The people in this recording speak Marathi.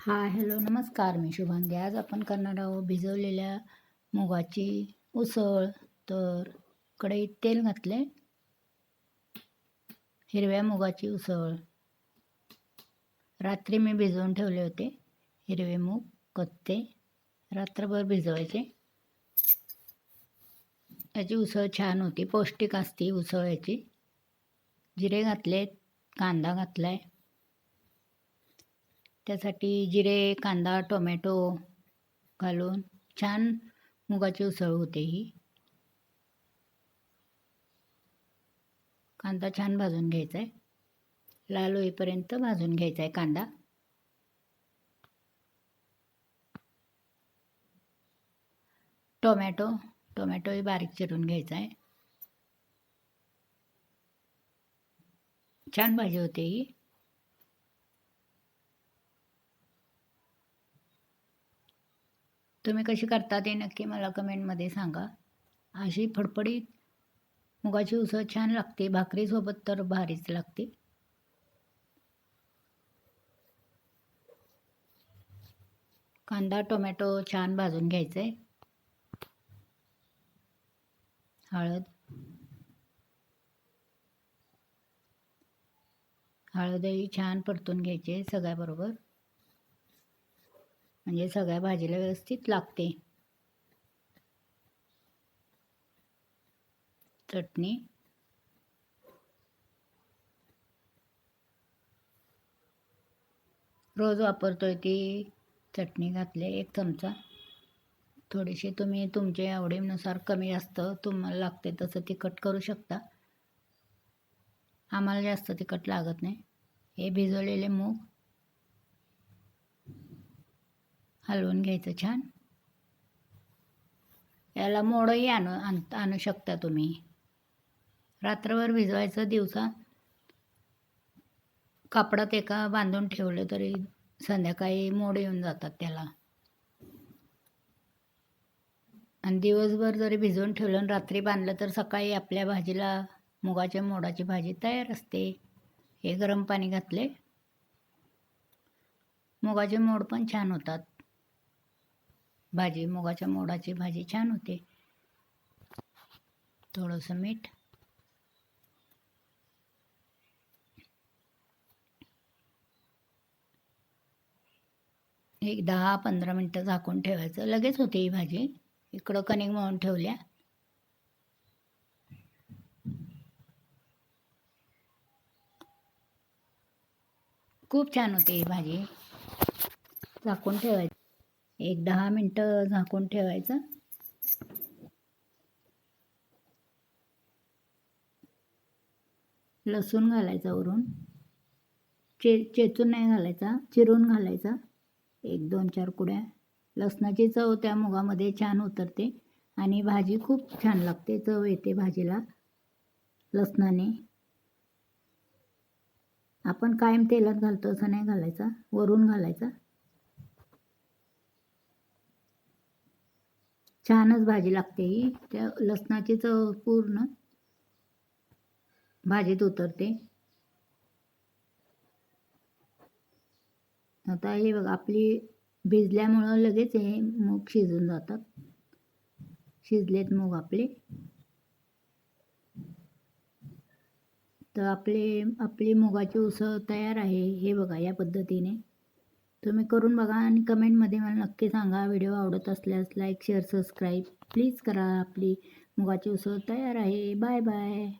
हाय हॅलो नमस्कार मी शुभांगी. आज आपण करणार आहोत भिजवलेल्या मुगाची उसळ. तर कढईत तेल घातले. हिरव्या मुगाची उसळ. रात्री मी भिजवून ठेवले होते. हिरवे मूग कत्ते रात्रभर भिजवायचे. याची उसळ छान होती. पौष्टिक असते उसळ याची जिरे घातले कांदा घातलाय. त्यासाठी जिरे कांदा टोमॅटो घालून छान मुगाची उसळ होते ही. कांदा छान भाजून घ्यायचा आहे लाल होईपर्यंत भाजून घ्यायचा आहे कांदा. टोमॅटो टोमॅटोही बारीक चिरून घ्यायचा आहे छान भाजी होते ही. तुम्ही कशी करता ते नक्की मला कमेंटमध्ये सांगा. अशी फडफडीत मुगाची उसळ छान लागते भाकरीसोबत तर भारीच लागते. कांदा टोमॅटो छान भाजून घ्यायचे हळद. हळदही छान परतून घ्यायचे सगळ्याबरोबर. म्हणजे सगळ्या भाजीला व्यवस्थित लागते. चटणी. रोज वापरतोय ती चटणी घातली एक चमचा. थोडीशी तुम्ही तुमच्या आवडीनुसार कमी जास्त तुम्हाला लागते तसं तिखट करू शकता. आम्हाला जास्त तिखट लागत नाही. हे भिजवलेले मूग हलवून घ्यायचं छान. याला मोडही आणू आण आणू शकता तुम्ही. रात्रभर भिजवायचं दिवसा कापडात एका बांधून ठेवलं तरी संध्याकाळी मोड येऊन जातात त्याला. आणि दिवसभर जरी भिजवून ठेवलं आणि रात्री बांधलं तर सकाळी आपल्या भाजीला मुगाच्या मोडाची भाजी तयार असते. हे गरम पाणी घातले. मुगाचे मोड पण छान होतात. भाजी मुगाच्या मोडाची भाजी छान होते. थोडंसं मीठ. एक दहा पंधरा मिनटं झाकून ठेवायचं. लगेच होते ही भाजी. इकडं कणिक मळून ठेवल्या. खूप छान होते ही भाजी. झाकून ठेवायची. एक दहा मिनटं झाकून ठेवायचं. लसूण घालायचा वरून. चे चेचून नाही घालायचा चिरून घालायचा. एक दोन चार कुड्या. लसणाची चव त्या मुगामध्ये छान उतरते आणि भाजी खूप छान लागते चव येते भाजीला. लसणाने. आपण कायम तेलात घालतो असं नाही घालायचा. वरून घालायचा. छानच भाजी लागते ही. त्या लसणाची चव पूर्ण भाजीत उतरते. आता हे बघा आपली भिजल्यामुळं लगेच हे मूग शिजून जातात. शिजलेत मूग आपले. तर आपले आपली मुगाची उसळ तयार आहे हे बघा या पद्धतीने. तुम्ही करून बघा आणि कमेंटमध्ये मला नक्की सांगा. व्हिडिओ आवडत असल्यास लाईक शेअर सबस्क्राईब प्लीज करा. आपली मुगाची उसळ तयार आहे. Bye bye.